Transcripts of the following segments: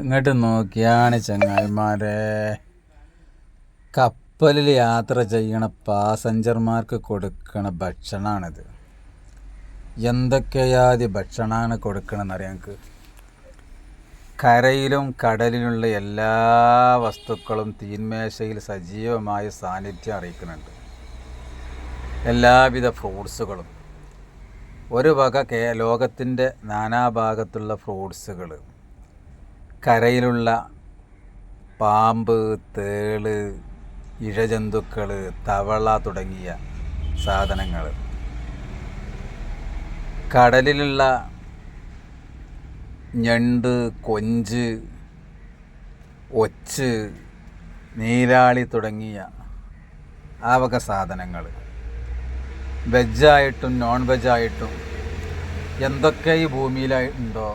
ഇങ്ങോട്ട് നോക്കിയാണ് ചങ്ങായിമാരെ. കപ്പലിൽ യാത്ര ചെയ്യണ പാസഞ്ചർമാർക്ക് കൊടുക്കണ ഭക്ഷണമാണിത് എന്തൊക്കെയാതി ഭക്ഷണമാണ് കൊടുക്കണമെന്നറിയാം ഞങ്ങൾക്ക് കരയിലും കടലിലുള്ള എല്ലാ വസ്തുക്കളും തീന്മേശയിൽ സജീവമായ സാന്നിധ്യം അറിയിക്കുന്നുണ്ട്. എല്ലാവിധ ഫ്രൂട്ട്സുകളും. ഒരു വക കേ ലോകത്തിന്റെ നാനാഭാഗത്തുള്ള ഫ്രൂട്ട്സുകൾ കരയിലുള്ള പാമ്പ് തേൾ ഇഴജന്തുക്കൾ തവള തുടങ്ങിയ സാധനങ്ങൾ കടലിലുള്ള ഞണ്ട് കൊഞ്ച് ഒച്ച് നീരാളി തുടങ്ങിയ ആവക വക സാധനങ്ങൾ വെജായിട്ടും നോൺ വെജായിട്ടും എന്തൊക്കെ ഈ ഭൂമിയിലായി ഉണ്ടോ?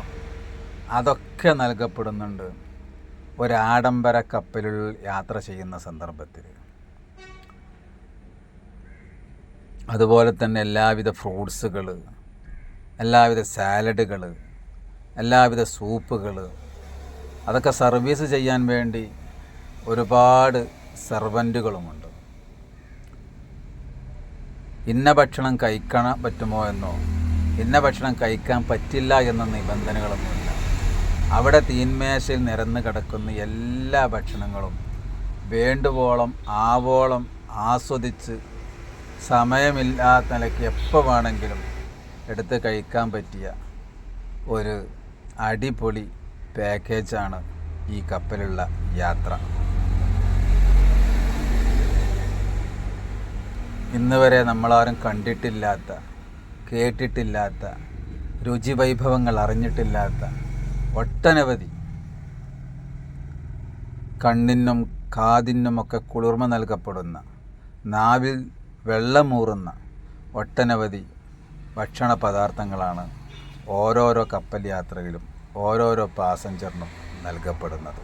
അതൊക്കെ നൽകപ്പെടുന്നുണ്ട്. ഒരാഡംബര കപ്പലിൽ യാത്ര ചെയ്യുന്ന സന്ദർഭത്തിൽ. അതുപോലെ തന്നെ എല്ലാവിധ ഫ്രൂട്ട്സുകൾ എല്ലാവിധ സാലഡുകൾ എല്ലാവിധ സൂപ്പുകൾ അതൊക്കെ സർവീസ് ചെയ്യാൻ വേണ്ടി ഒരുപാട് സെർവന്റുകളുമുണ്ട്. ഇന്ന ഭക്ഷണം കഴിക്കണം പറ്റുമോ എന്നോ ഇന്ന ഭക്ഷണം കഴിക്കാൻ പറ്റില്ല എന്ന നിബന്ധനകളൊന്നുമില്ല അവിടെ തീന്മേശയിൽ നിരന്ന് കിടക്കുന്ന എല്ലാ ഭക്ഷണങ്ങളും വേണ്ടുവോളം ആവോളം ആസ്വദിച്ച് സമയമില്ലാത്ത നിലയ്ക്ക് എപ്പോൾ വേണമെങ്കിലും എടുത്ത് കഴിക്കാൻ പറ്റിയ ഒരു അടിപൊളി പാക്കേജാണ് ഈ കപ്പലുള്ള യാത്ര. ഇന്ന് വരെ നമ്മളാരും കണ്ടിട്ടില്ലാത്ത കേട്ടിട്ടില്ലാത്ത രുചി വൈഭവങ്ങൾ അറിഞ്ഞിട്ടില്ലാത്ത ഒട്ടനവധി. കണ്ണിനും കാതിനുമൊക്കെ കുളിർമ നൽകപ്പെടുന്ന നാവിൽ വെള്ളമൂറുന്ന ഒട്ടനവധി ഭക്ഷണ പദാർത്ഥങ്ങളാണ് ഓരോരോ കപ്പൽ യാത്രയിലും ഓരോരോ പാസഞ്ചറിനും നൽകപ്പെടുന്നത്.